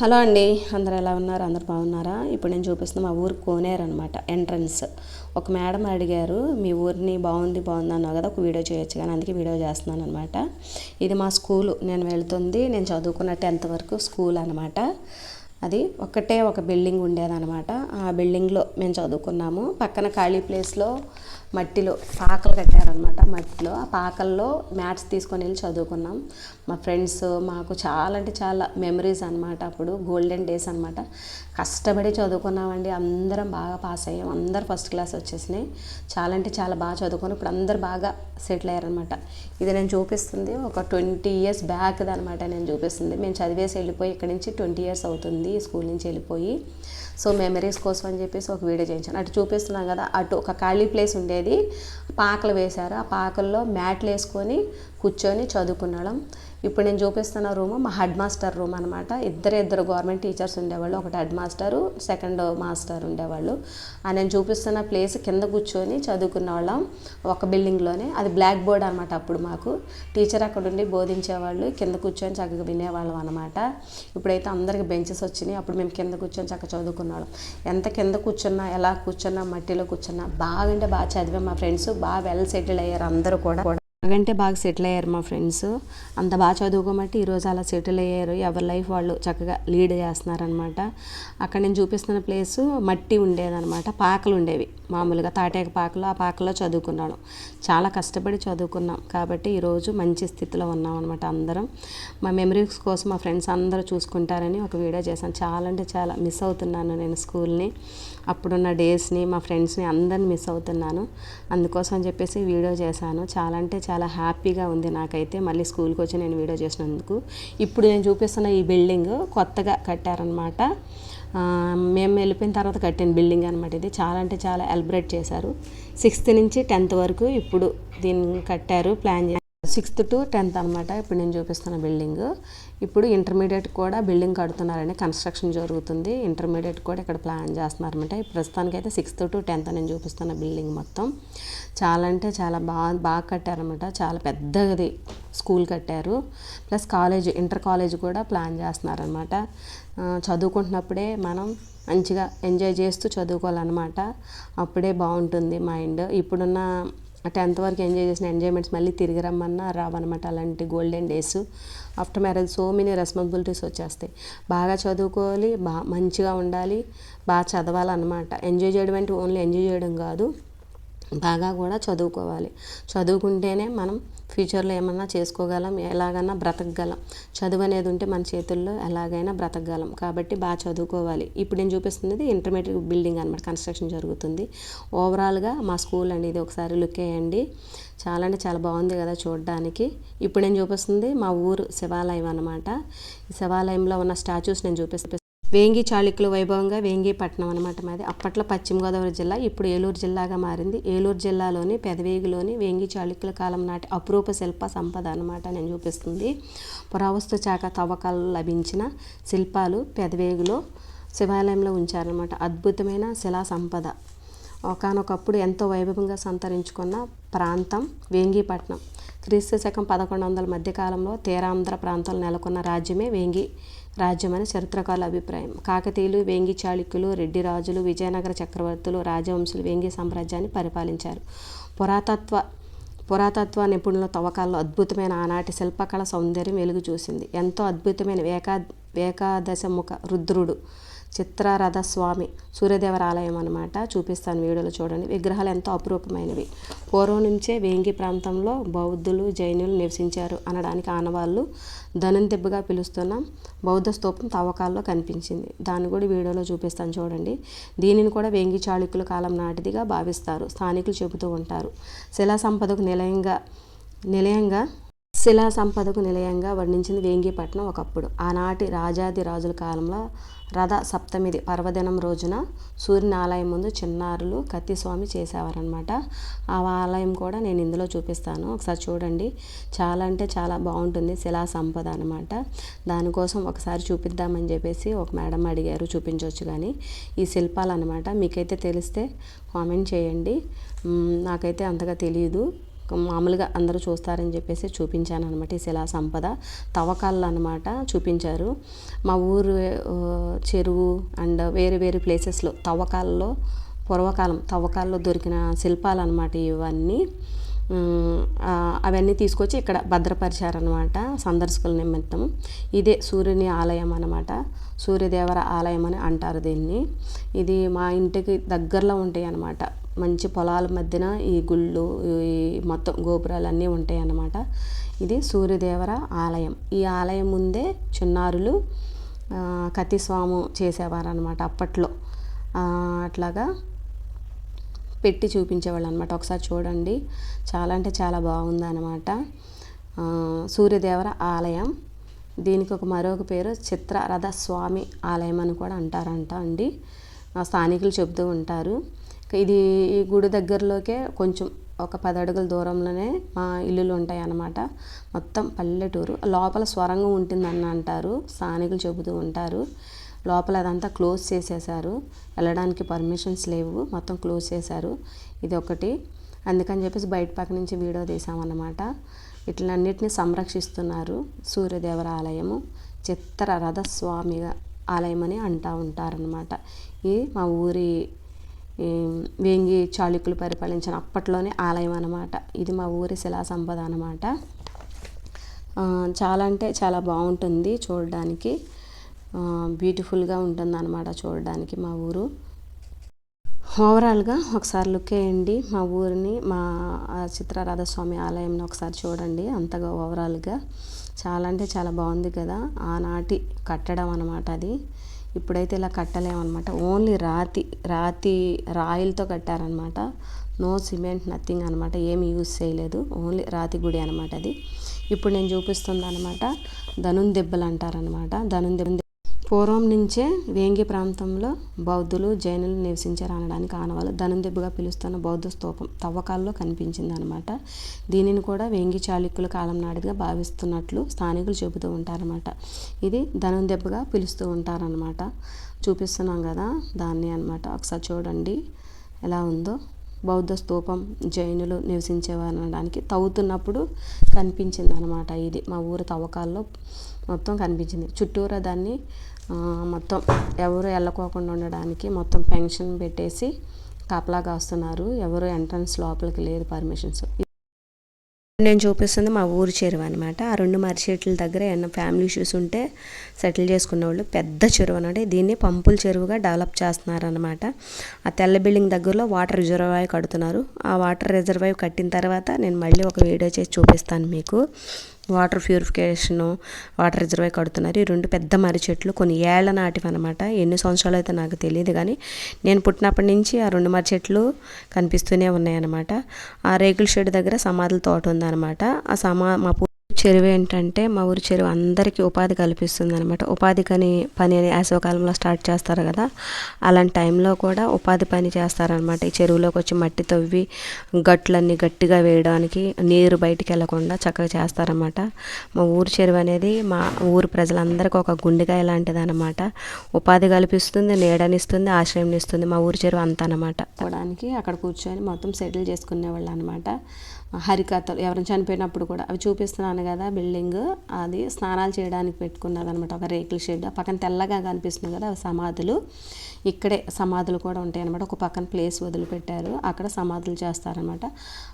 Hello అండి. అందరు ఎలా ఉన్నారు? అందరు బాగున్నారా? ఇప్పుడు నేను చూపిస్తున్న మా ఊరు కోనేరు అనమాట ఎంట్రన్స్. ఒక మేడం అడిగారు మీ ఊరిని బాగుంది బాగుంది అన్నావు కదా ఒక వీడియో చేయొచ్చు కానీ అందుకే వీడియో చేస్తున్నాను అనమాట ఇది మా స్కూలు. నేను వెళ్తుంది నేను చదువుకున్న టెన్త్ వరకు స్కూల్ అనమాట అది ఒకటే ఒక బిల్డింగ్ ఉండేదన్నమాట. ఆ బిల్డింగ్లో మేము చదువుకున్నాము. పక్కన ఖాళీ ప్లేస్లో మట్టిలో పాకలు కట్టారనమాట మట్టిలో. ఆ పాకల్లో మ్యాట్స్ తీసుకొని వెళ్ళి చదువుకున్నాం. మా ఫ్రెండ్స్ మాకు చాలా అంటే చాలా మెమరీస్ అనమాట అప్పుడు గోల్డెన్ డేస్ అనమాట కష్టపడి చదువుకున్నామండి. అందరం బాగా పాస్ అయ్యాం. అందరు ఫస్ట్ క్లాస్ వచ్చేసినాయి. చాలా అంటే చాలా బాగా చదువుకొని ఇప్పుడు అందరు బాగా సెటిల్ అయ్యారనమాట ఇది నేను చూపిస్తుంది. ఒక ట్వంటీ ఇయర్స్ బ్యాక్ అనమాట నేను చూపిస్తుంది. మేము చదివేసి వెళ్ళిపోయి ఇక్కడ నుంచి ట్వంటీ ఇయర్స్ అవుతుంది. స్కూల్ నుంచి వెళ్ళిపోయి. సో మెమరీస్ కోసం అని చెప్పేసి ఒక వీడియో చేయించాను. అటు చూపిస్తున్నాం కదా. అటు ఒక ఖాళీ ప్లేస్ ఉండేది. పాకలు వేశారు. ఆ పాకల్లో మ్యాట్లు వేసుకొని కూర్చొని చదువుకునడం. ఇప్పుడు నేను చూపిస్తున్న రూమ్ మా హెడ్ మాస్టర్ రూమ్ అనమాట ఇద్దరు ఇద్దరు గవర్నమెంట్ టీచర్స్ ఉండేవాళ్ళు. ఒకటి హెడ్ మాస్టరు సెకండ్ మాస్టర్ ఉండేవాళ్ళు. ఆ నేను చూపిస్తున్న ప్లేస్ కింద కూర్చొని చదువుకున్న వాళ్ళం ఒక బిల్డింగ్లోనే. అది బ్లాక్ బోర్డ్ అనమాట అప్పుడు మాకు. టీచర్ అక్కడ ఉండి బోధించేవాళ్ళు కింద కూర్చొని చక్కగా వినేవాళ్ళం అనమాట ఇప్పుడైతే అందరికి బెంచెస్ వచ్చినాయి. అప్పుడు మేము కింద కూర్చొని చక్కగా చదువుకున్నాం ఎంత కింద కూర్చున్నా ఎలా కూర్చున్నా మట్టిలో కూర్చున్నా బాగా అంటే బాగా చదివాం మా ఫ్రెండ్స్. బాగా వెల్ సెటిల్ అయ్యారు అందరూ కూడా. బాగంటే బాగా సెటిల్ అయ్యారు మా ఫ్రెండ్స్ అంత బాగా చదువుకోబట్టి ఈరోజు అలా సెటిల్ అయ్యారు. ఎవరి లైఫ్ వాళ్ళు చక్కగా లీడ్ చేస్తున్నారనమాట అక్కడ నేను చూపిస్తున్న ప్లేసు మట్టి ఉండేదనమాట పాకలు ఉండేవి. మామూలుగా తాటాక పాకలు ఆ పాకలో చదువుకున్నాను. చాలా కష్టపడి చదువుకున్నాం. కాబట్టి ఈరోజు మంచి స్థితిలో ఉన్నాం అనమాట అందరం. మా మెమరీస్ కోసం మా ఫ్రెండ్స్ అందరూ చూసుకుంటారని ఒక వీడియో చేశాను. చాలా అంటే చాలా మిస్ అవుతున్నాను నేను స్కూల్ని అప్పుడున్న డేస్ని మా ఫ్రెండ్స్ని అందరిని మిస్ అవుతున్నాను. అందుకోసం చెప్పేసి వీడియో చేశాను. చాలా అంటే చాలా హ్యాపీగా ఉంది నాకైతే. మళ్ళీ స్కూల్కి వచ్చి నేను వీడియో చేసినందుకు. ఇప్పుడు నేను చూపిస్తున్న ఈ బిల్డింగ్ కొత్తగా కట్టారనమాట. మేము వెళ్ళిపోయిన తర్వాత కట్టిన బిల్డింగ్ అనమాట ఇది. చాలా అంటే చాలా ఎలబ్రేట్ చేశారు. సిక్స్త్ నుంచి టెన్త్ వరకు ఇప్పుడు దీన్ని కట్టారు ప్లాన్ చేశారు. సిక్స్త్ టు టెన్త్ అనమాట ఇప్పుడు నేను చూపిస్తున్న బిల్డింగ్. ఇప్పుడు ఇంటర్మీడియట్ కూడా బిల్డింగ్ కడుతున్నారని కన్స్ట్రక్షన్ జరుగుతుంది. ఇంటర్మీడియట్ కూడా ఇక్కడ ప్లాన్ చేస్తున్నారనమాట ప్రస్తుతానికి అయితే సిక్స్త్ టు టెన్త్ నేను చూపిస్తున్న బిల్డింగ్ మొత్తం. చాలా అంటే చాలా బాగా బాగా కట్టారనమాట చాలా పెద్దది స్కూల్ కట్టారు. ప్లస్ కాలేజ్ ఇంటర్ కాలేజ్ కూడా ప్లాన్ చేస్తున్నారనమాట చదువుకుంటున్నప్పుడే మనం మంచిగా ఎంజాయ్ చేస్తూ చదువుకోవాలన్నమాట. అప్పుడే బాగుంటుంది మైండ్. ఇప్పుడున్న టెన్త్ వరకు ఎంజాయ్ చేసిన ఎంజాయ్మెంట్స్ మళ్ళీ తిరిగి రమ్మన్నా రావన్నమాట అలాంటి golden days. After marriage so many responsibilities వచ్చేస్తాయి. బాగా చదువుకోవాలి బాగా మంచిగా ఉండాలి బాగా చదవాలన్నమాట. ఎంజాయ్ చేయడం అంటే ఓన్లీ ఎంజాయ్ చేయడం కాదు. బాగా కూడా చదువుకోవాలి. చదువుకుంటేనే మనం ఫ్యూచర్లో ఏమన్నా చేసుకోగలం ఎలాగైనా బ్రతకగలం. చదువు అనేది ఉంటే మన చేతుల్లో ఎలాగైనా బ్రతకగలం. కాబట్టి బాగా చదువుకోవాలి. ఇప్పుడు నేను చూపిస్తున్నది ఇంటర్మీడియట్ బిల్డింగ్ అనమాట కన్స్ట్రక్షన్ జరుగుతుంది. ఓవరాల్గా మా స్కూల్ అండి ఇది ఒకసారి లుక్ వేయండి. చాలా అంటే చాలా బాగుంది కదా చూడడానికి. ఇప్పుడు నేను చూపిస్తుంది మా ఊరు శివాలయం అనమాట ఈ శివాలయంలో ఉన్న స్టాచ్యూస్ నేను చూపిస్తాను వేంగి చాళుక్యుల వైభవంగా వేంగిపట్నం అనమాట మాది. అప్పట్లో పశ్చిమ గోదావరి జిల్లా ఇప్పుడు ఏలూరు జిల్లాగా మారింది. ఏలూరు జిల్లాలోని పెదవేగిలోని వేంగి చాళుక్యుల కాలం నాటి అపురూప శిల్ప సంపద అనమాట నేను చూపిస్తుంది. పురావస్తు శాఖ తవ్వకాలు లభించిన శిల్పాలు పెదవేగిలో శివాలయంలో ఉంచారనమాట అద్భుతమైన శిలా సంపద. ఒకనొకప్పుడు ఎంతో వైభవంగా సంతరించుకున్న ప్రాంతం వేంగిపట్నం క్రీస్తు శకం పదకొండు వందల మధ్యకాలంలో తీరాంధ్ర ప్రాంతంలో నెలకొన్న రాజ్యమే వేంగి రాజ్యం అని చరిత్రకారుల అభిప్రాయం. కాకతీయులు వేంగి చాళుక్యులు రెడ్డి రాజులు విజయనగర చక్రవర్తులు రాజవంశులు వేంగి సామ్రాజ్యాన్ని పరిపాలించారు. పురాతత్వ పురాతత్వ నిపుణుల తవ్వకాల్లో అద్భుతమైన ఆనాటి శిల్పకళ సౌందర్యం వెలుగు చూసింది ఎంతో అద్భుతమైన ఏకా ఏకాదశముఖ రుద్రుడు చిత్రారథ స్వామి సూర్యదేవర ఆలయం అనమాట చూపిస్తాను వీడియోలో చూడండి. విగ్రహాలు ఎంతో అపురూపమైనవి. పూర్వం నుంచే వేంగి ప్రాంతంలో బౌద్ధులు జైనులు నివసించారు అనడానికి ఆనవాళ్ళు దనందెబ్బగా పిలుస్తున్న బౌద్ధ స్తూపం తవ్వకాల్లో కనిపించింది. దాన్ని కూడా వీడియోలో చూపిస్తాను చూడండి. దీనిని కూడా వేంగి చాళుక్యుల కాలం నాటిదిగా భావిస్తారు. స్థానికులు చెబుతూ ఉంటారు. శిలా సంపదకు నిలయంగా నిలయంగా శిలా సంపదకు నిలయంగా వర్ణించింది వేంగిపట్నం ఒకప్పుడు. ఆనాటి రాజాది రాజుల కాలంలో రథ సప్తమిది పర్వదినం రోజున సూర్యుని ఆలయం ముందు చిన్నారులు కత్తిస్వామి చేసేవారనమాట ఆ ఆలయం కూడా నేను ఇందులో చూపిస్తాను. ఒకసారి చూడండి. చాలా అంటే చాలా బాగుంటుంది శిలా సంపద అనమాట దానికోసం ఒకసారి చూపిద్దామని చెప్పేసి ఒక మేడం అడిగారు. చూపించవచ్చు కానీ ఈ శిల్పాలు అనమాట మీకైతే తెలిస్తే కామెంట్ చేయండి. నాకైతే అంతగా తెలియదు మామూలుగా అందరూ చూస్తారని చెప్పేసి చూపించాను అనమాట ఈ శిలా సంపద. తవ్వకాళ్ళు అనమాట చూపించారు. మా ఊరు చెరువు అండ్ వేరే వేరే ప్లేసెస్లో తవ్వకాల్లో పూర్వకాలం తవ్వకాల్లో దొరికిన శిల్పాలు అనమాట ఇవన్నీ. అవన్నీ తీసుకొచ్చి ఇక్కడ భద్రపరిచారనమాట సందర్శకుల నిమిత్తం. ఇదే సూర్యుని ఆలయం అనమాట సూర్యదేవర ఆలయం అని అంటారు దీన్ని. ఇది మా ఇంటికి దగ్గరలో ఉంటాయి అన్నమాట. మంచి పొలాల మధ్యన ఈ గుళ్ళు ఈ మొత్తం గోపురాలు అన్నీ ఉంటాయి అన్నమాట. ఇది సూర్యదేవర ఆలయం. ఈ ఆలయం ముందే చిన్నారులు కతిస్వాము చేసేవారనమాట చేసేవారు అనమాట అప్పట్లో అట్లాగా పెట్టి చూపించేవాళ్ళు అనమాట ఒకసారి చూడండి. చాలా అంటే చాలా బాగుంది అనమాట సూర్యదేవర ఆలయం. దీనికి ఒక మరొక పేరు చిత్రరథ స్వామి ఆలయం అని కూడా అంటారంట అండి. స్థానికులు చెబుతూ ఉంటారు. ఇది ఈ గుడి దగ్గరలోకే కొంచెం ఒక పది అడుగుల దూరంలోనే మా ఇల్లులు ఉంటాయి అన్నమాట మొత్తం పల్లెటూరు. లోపల స్వరంగం ఉంటుందని అంటారు. స్థానికులు చెబుతూ ఉంటారు. లోపల అదంతా క్లోజ్ చేసేసారు వెళ్ళడానికి పర్మిషన్స్ లేవు. మొత్తం క్లోజ్ చేశారు. ఇది ఒకటి. అందుకని చెప్పేసి బయట పక్క నుంచి వీడియో తీసామన్నమాట. ఇట్లన్నిటిని సంరక్షిస్తున్నారు సూర్యదేవర ఆలయము చిత్ర రథస్వామి ఆలయం అని అంటూ ఉంటారనమాట ఇది మా ఊరి వేంగి చాళుక్యులు పరిపాలించిన అప్పట్లోనే ఆలయం అనమాట ఇది మా ఊరి శిలా సంపద అనమాట చాలా అంటే చాలా బాగుంటుంది చూడడానికి. బ్యూటిఫుల్గా ఉంటుంది అనమాట చూడడానికి మా ఊరు. ఓవరాల్గా ఒకసారి లుక్ వేయండి. మా ఊరిని మా ఆ చిత్రరాధస్వామి ఆలయంని ఒకసారి చూడండి. అంతగా ఓవరాల్గా చాలా అంటే చాలా బాగుంది కదా. ఆనాటి కట్టడం అనమాట అది. ఇప్పుడైతే ఇలా కట్టలేమన్నమాట. ఓన్లీ రాతి రాతి రాయిలతో కట్టారనమాట నో సిమెంట్ నథింగ్ అనమాట ఏమి యూజ్ చేయలేదు. ఓన్లీ రాతి గుడి అనమాట అది. ఇప్పుడు నేను చూపిస్తుంది అనమాట ధనుం దెబ్బలు అంటారనమాట ధనుం దెబ్బ పూర్వం నుంచే వేంగి ప్రాంతంలో బౌద్ధులు జైనులు నివసించారు అనడానికి ఆనవాళ్ళు ధనందెబ్బగా పిలుస్తున్న బౌద్ధ స్తూపం తవ్వకాల్లో కనిపించింది అనమాట దీనిని కూడా వేంగి చాళుక్యుల కాలం నాటిగా భావిస్తున్నట్లు స్థానికులు చెబుతూ ఉంటారన్నమాట ఇది ధనందెబ్బగా పిలుస్తూ ఉంటారనమాట. చూపిస్తున్నాం కదా దాన్ని అనమాట. ఒకసారి చూడండి. ఎలా ఉందో. బౌద్ధ స్తూపం జైనులు నివసించేవారు అనడానికి తవ్వుతున్నప్పుడు కనిపించింది అనమాట ఇది మా ఊరు తవ్వకాల్లో మొత్తం కనిపించింది. చుట్టూరా దాన్ని మొత్తం ఎవరు వెళ్ళకోకుండా ఉండడానికి మొత్తం పెన్షన్ పెట్టేసి కాపలా కాస్తున్నారు. ఎవరు ఎంట్రన్స్ లోపలికి లేదు పర్మిషన్స్. నేను చూపిస్తుంది మా ఊరు చెరువు అనమాట ఆ రెండు మర్రి చెట్ల దగ్గర ఏమైనా ఫ్యామిలీ ఇష్యూస్ ఉంటే సెటిల్ చేసుకున్న వాళ్ళు పెద్ద చెరువు అనమాట దీన్ని పంపుల చెరువుగా డెవలప్ చేస్తున్నారు అనమాట ఆ తెల్ల బిల్డింగ్ దగ్గరలో వాటర్ రిజర్వాయర్ కడుతున్నారు. ఆ వాటర్ రిజర్వాయర్ కట్టిన తర్వాత నేను మళ్ళీ ఒక వీడియో చేసి చూపిస్తాను మీకు. వాటర్ ప్యూరిఫికేషను వాటర్ రిజర్వాయర్ కడుతున్నారు. ఈ రెండు పెద్ద మర్రి చెట్లు కొన్ని ఏళ్ళ నాటివి అనమాట ఎన్ని సంవత్సరాలు అయితే నాకు తెలియదు కానీ నేను పుట్టినప్పటి నుంచి ఆ రెండు మర్రి చెట్లు కనిపిస్తూనే ఉన్నాయన్నమాట. ఆ రేకుల షెడ్ దగ్గర సమాధుల తోట ఉందన్నమాట. ఆ సమా మా చెరువు ఏంటంటే మా ఊరి చెరువు అందరికీ ఉపాధి కల్పిస్తుంది అనమాట ఉపాధి కని పని అని వేసవకాలంలో స్టార్ట్ చేస్తారు కదా అలాంటి టైంలో కూడా ఉపాధి పని చేస్తారనమాట ఈ చెరువులోకి వచ్చి మట్టి తవ్వి గట్లన్నీ గట్టిగా వేయడానికి నీరు బయటికి వెళ్ళకుండా చక్కగా చేస్తారన్నమాట. మా ఊరి చెరువు అనేది మా ఊరు ప్రజలందరికీ ఒక గుండెకాయ లాంటిది అనమాట ఉపాధి కల్పిస్తుంది నీడనిస్తుంది ఆశ్రయం ఇస్తుంది మా ఊరి చెరువు అంతా అనమాట పోవడానికి అక్కడ కూర్చొని మొత్తం సెటిల్ చేసుకునేవాళ్ళు అనమాట హరికథలు ఎవరైనా చనిపోయినప్పుడు కూడా అవి చూపిస్తున్నాను కదా బిల్డింగ్ అది స్నానాలు చేయడానికి పెట్టుకున్నది అనమాట ఒక రేకుల షెడ్ ఆ పక్కన తెల్లగా కనిపిస్తుంది కదా అవి సమాధులు. ఇక్కడే సమాధులు కూడా ఉంటాయి అనమాట ఒక పక్కన ప్లేస్ వదిలిపెట్టారు. అక్కడ సమాధులు చేస్తారనమాట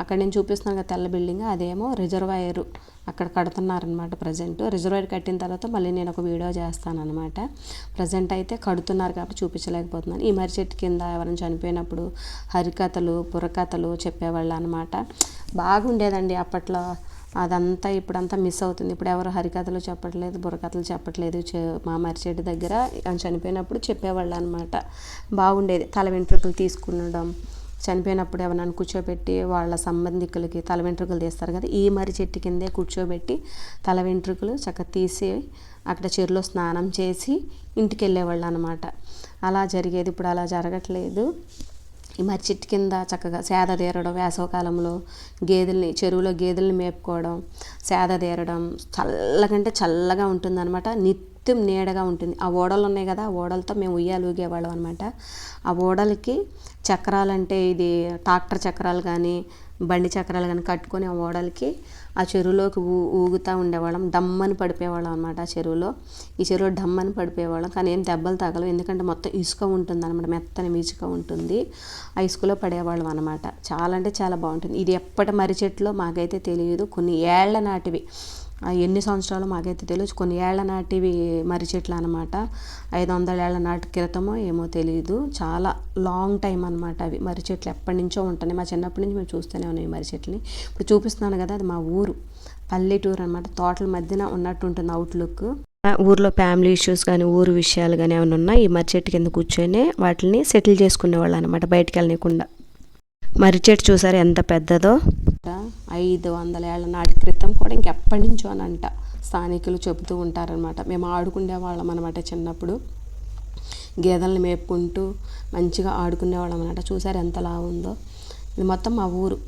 అక్కడ నేను చూపిస్తున్నాను కదా తెల్ల బిల్డింగ్ అదేమో రిజర్వాయర్ అక్కడ కడుతున్నారనమాట ప్రజెంట్. రిజర్వాయర్ కట్టిన తర్వాత మళ్ళీ నేను ఒక వీడియో చేస్తాను అనమాట ప్రజెంట్ అయితే కడుతున్నారు కాబట్టి చూపించలేకపోతున్నాను. ఈ మర్రి చెట్టు కింద ఎవరైనా చనిపోయినప్పుడు హరికథలు బుర్రకథలు చెప్పేవాళ్ళు అనమాట బాగుండేదండి అప్పట్లో. అదంతా ఇప్పుడంతా మిస్ అవుతుంది. ఇప్పుడు ఎవరు హరికథలు చెప్పట్లేదు బుర్రకథలు చెప్పట్లేదు చె- మా చెట్టు దగ్గర చనిపోయినప్పుడు చెప్పేవాళ్ళు అనమాట బాగుండేది. తల వెంట్రుకలు తీసుకునడం చనిపోయినప్పుడు ఎవరైనా కూర్చోబెట్టి వాళ్ళ సంబంధికులకి తల వెంట్రుకలు తీస్తారు కదా ఈ మర్రి చెట్టు కిందే కూర్చోబెట్టి తల వెంట్రుకలు చక్కగా తీసి అక్కడ చెరులో స్నానం చేసి ఇంటికి వెళ్ళేవాళ్ళు అనమాట అలా జరిగేది. ఇప్పుడు అలా జరగట్లేదు. ఈ మర్రి చెట్టు కింద చక్కగా సేద తీరడం వేసవకాలంలో గేదెల్ని చెరువులో గేదెల్ని మేపుకోవడం సేద తీరడం చల్లగంటే చల్లగా ఉంటుందన్నమాట. నిత్యం నీడగా ఉంటుంది. ఆ ఓడలు ఉన్నాయి కదా ఆ ఓడలతో మేము ఉయ్యాలు ఊగేవాళ్ళం అనమాట ఆ ఓడలకి చక్రాలు అంటే ఇది ట్రాక్టర్ చక్రాలు కానీ బండి చక్రాలు కానీ కట్టుకొని ఆ ఓడలకి ఆ చెరువులోకి ఊ ఊగుతూ ఉండేవాళ్ళం. డమ్మని పడిపోయేవాళ్ళం అనమాట ఆ చెరువులో. ఈ చెరువులో డమ్మని పడిపోయేవాళ్ళం. కానీ ఏం దెబ్బలు తగలవు. ఎందుకంటే మొత్తం ఇసుక ఉంటుంది అనమాట మెత్తని ఇసుక ఉంటుంది. ఆ ఇసుకలో పడేవాళ్ళం అనమాట చాలా అంటే చాలా బాగుంటుంది. ఇది ఎప్పటి మరి చెట్లో మాకైతే తెలియదు. కొన్ని ఏళ్ళ నాటివి. ఎన్ని సంవత్సరాలు మాకైతే తెలియదు. కొన్ని ఏళ్ళ నాటివి మర్రి చెట్లు అనమాట ఐదు వందల ఏళ్ళ నాటి క్రితమో ఏమో తెలియదు చాలా లాంగ్ టైం అనమాట అవి. మర్రి చెట్లు ఎప్పటి నుంచో ఉంటున్నాయి. మా చిన్నప్పటి నుంచి మేము చూస్తూనే ఉన్నాయి ఈ మర్రి చెట్లని. ఇప్పుడు చూపిస్తున్నాను కదా అది మా ఊరు. పల్లెటూరు అనమాట తోటల మధ్యన ఉన్నట్టు ఉంటుంది అవుట్లుక్ ఊర్లో ఫ్యామిలీ ఇష్యూస్ కానీ ఊరు విషయాలు కానీ ఏమైనా ఉన్నా ఈ మర్రి చెట్టు కింద కూర్చొని వాటిని సెటిల్ చేసుకునేవాళ్ళు అనమాట బయటికి వెళ్ళకుండా మర్రి చెట్టు చూసారు ఎంత పెద్దదో? ఐదు వందల ఏళ్ళ నాటి క్రితం కూడా ఇంకెప్పటి నుంచో అని అంట. స్థానికులు చెబుతూ ఉంటారనమాట మేము ఆడుకునే వాళ్ళం అనమాట చిన్నప్పుడు. గేదెలను మేపుకుంటూ మంచిగా ఆడుకునేవాళ్ళం అనమాట చూసారు ఎంతలా ఉందో. ఇది మొత్తం మా ఊరు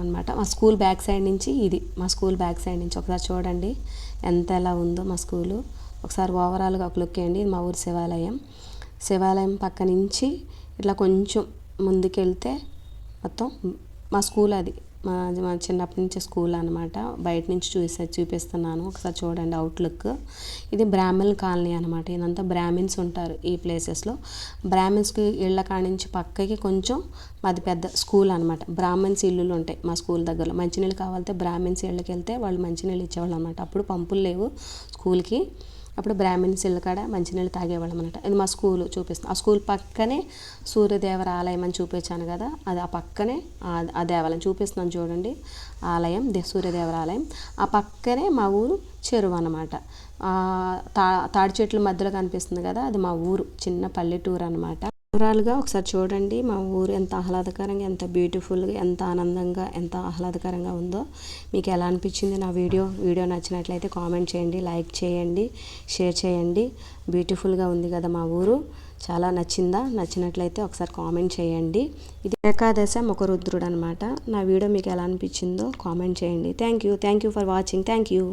అనమాట మా స్కూల్ బ్యాక్ సైడ్ నుంచి ఇది. మా స్కూల్ బ్యాక్ సైడ్ నుంచి. ఒకసారి చూడండి ఎంత ఎలా ఉందో మా స్కూలు. ఒకసారి ఓవరాల్గా ఒక లుక్ వేయండి. ఇది మా ఊరు శివాలయం. శివాలయం పక్క నుంచి ఇట్లా కొంచెం ముందుకెళ్తే మొత్తం మా స్కూల్ అది. మా మా చిన్నప్పటి నుంచి స్కూల్ అనమాట బయట నుంచి చూసే చూపిస్తున్నాను. ఒకసారి చూడండి అవుట్లుక్ ఇది బ్రాహ్మణ్ కాలనీ అనమాట ఇదంతా బ్రాహ్మిన్స్ ఉంటారు ఈ ప్లేసెస్లో బ్రాహ్మిన్స్కి ఇళ్ళ కాడ నుంచి పక్కకి కొంచెం మాది పెద్ద స్కూల్ అనమాట బ్రాహ్మిన్స్ ఇల్లులు ఉంటాయి మా స్కూల్ దగ్గరలో. మంచినీళ్ళు కావాలంటే బ్రాహ్మిన్స్ ఇళ్ళకి వెళ్తే వాళ్ళు మంచినీళ్ళు ఇచ్చేవాళ్ళు అనమాట అప్పుడు పంపులు లేవు స్కూల్కి. అప్పుడు బ్రాహ్మిన్స్ ఇళ్ళ కాడ మంచినీళ్ళు తాగేవాళ్ళం అనమాట ఇది మా స్కూల్ చూపిస్తాం. ఆ స్కూల్ పక్కనే సూర్యదేవర ఆలయం అని చూపించాను కదా అది ఆ పక్కనే ఆ దేవాలయం చూపిస్తున్నాను చూడండి. ఆలయం దే సూర్యదేవర ఆలయం. ఆ పక్కనే మా ఊరు చెరువు అనమాట తా తాడి చెట్ల మధ్యలో కనిపిస్తుంది కదా అది మా ఊరు చిన్న పల్లెటూరు అనమాట ఓవరాల్గా ఒకసారి చూడండి. మా ఊరు ఎంత ఆహ్లాదకరంగా ఎంత బ్యూటిఫుల్గా ఎంత ఆనందంగా ఎంత ఆహ్లాదకరంగా ఉందో మీకు ఎలా అనిపించింది నా వీడియో? వీడియో నచ్చినట్లయితే కామెంట్ చేయండి లైక్ చేయండి షేర్ చేయండి. బ్యూటిఫుల్గా ఉంది కదా మా ఊరు. చాలా నచ్చిందా? నచ్చినట్లయితే ఒకసారి కామెంట్ చేయండి. ఇది ఏకాదశ ముఖరుద్రుడు అనమాట నా వీడియో మీకు ఎలా అనిపించిందో కామెంట్ చేయండి. Thank you. Thank you for watching. Thank you.